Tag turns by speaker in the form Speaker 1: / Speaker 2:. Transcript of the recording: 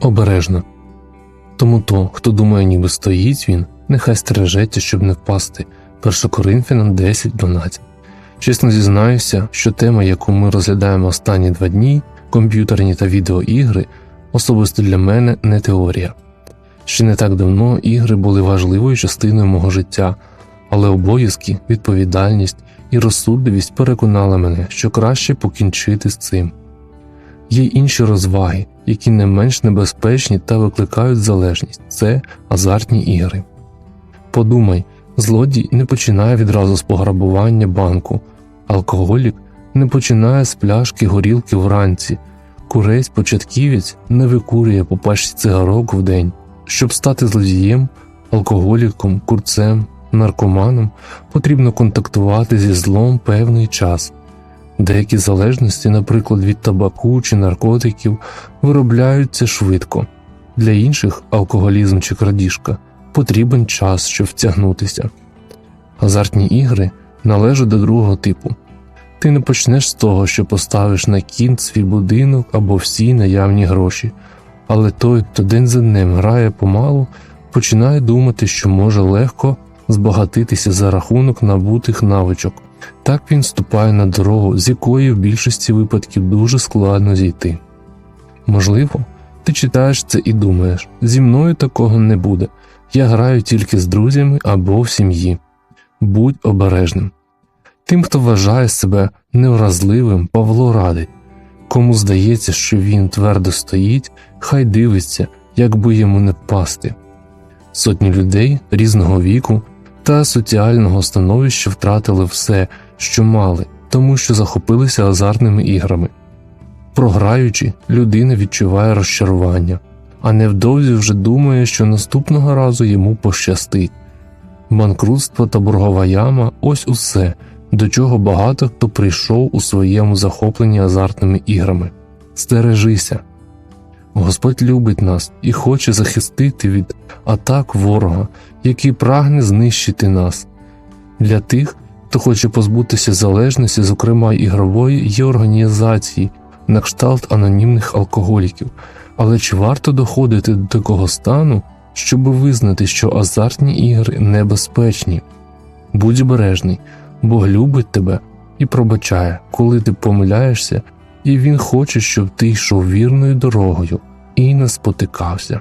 Speaker 1: обережно. Тому то, хто думає, ніби стоїть він, нехай стережеться, щоб не впасти. 1 Коринфянам 10.12. Чесно зізнаюся, що тема, яку ми розглядаємо останні два дні, комп'ютерні та відеоігри, особисто для мене не теорія. Ще не так давно ігри були важливою частиною мого життя, але обов'язки, відповідальність і розсудливість переконали мене, що краще покінчити з цим. Є інші розваги, які не менш небезпечні та викликають залежність це азартні ігри. Подумай, злодій не починає відразу з пограбування банку, алкоголік не починає з пляшки горілки вранці, курець початківець не викурює по пачці цигарок в день. Щоб стати злодієм, алкоголіком, курцем, наркоманом, потрібно контактувати зі злом певний час. Деякі залежності, наприклад, від табаку чи наркотиків, виробляються швидко. Для інших алкоголізм чи крадіжка потрібен час, щоб втягнутися. Азартні ігри належать до другого типу. Ти не почнеш з того, що поставиш на кін свій будинок або всі наявні гроші, але той, хто день за днем грає помалу, починає думати, що може легко збагатитися за рахунок набутих навичок. Так він ступає на дорогу, з якої в більшості випадків дуже складно зійти. Можливо, ти читаєш це і думаєш, зі мною такого не буде, я граю тільки з друзями або в сім'ї. Будь обережним. Тим, хто вважає себе невразливим, Павло радить, кому здається, що він твердо стоїть, хай дивиться, як би йому не впасти. Сотні людей різного віку та соціального становища втратили все, що мали, тому що захопилися азартними іграми. Програючи, людина відчуває розчарування, а невдовзі вже думає, що наступного разу йому пощастить. Банкрутство та боргова яма ось усе, до чого багато хто прийшов у своєму захопленні азартними іграми. Стережися. Господь любить нас і хоче захистити від атак ворога, який прагне знищити нас. Для тих, хто хоче позбутися залежності, зокрема ігрової, є організації на кшталт анонімних алкоголіків. Але чи варто доходити до такого стану, щоб визнати, що азартні ігри небезпечні? Будь обережний, Бог любить тебе і пробачає, коли ти помиляєшся, і Він хоче, щоб ти йшов вірною дорогою і не спотикався.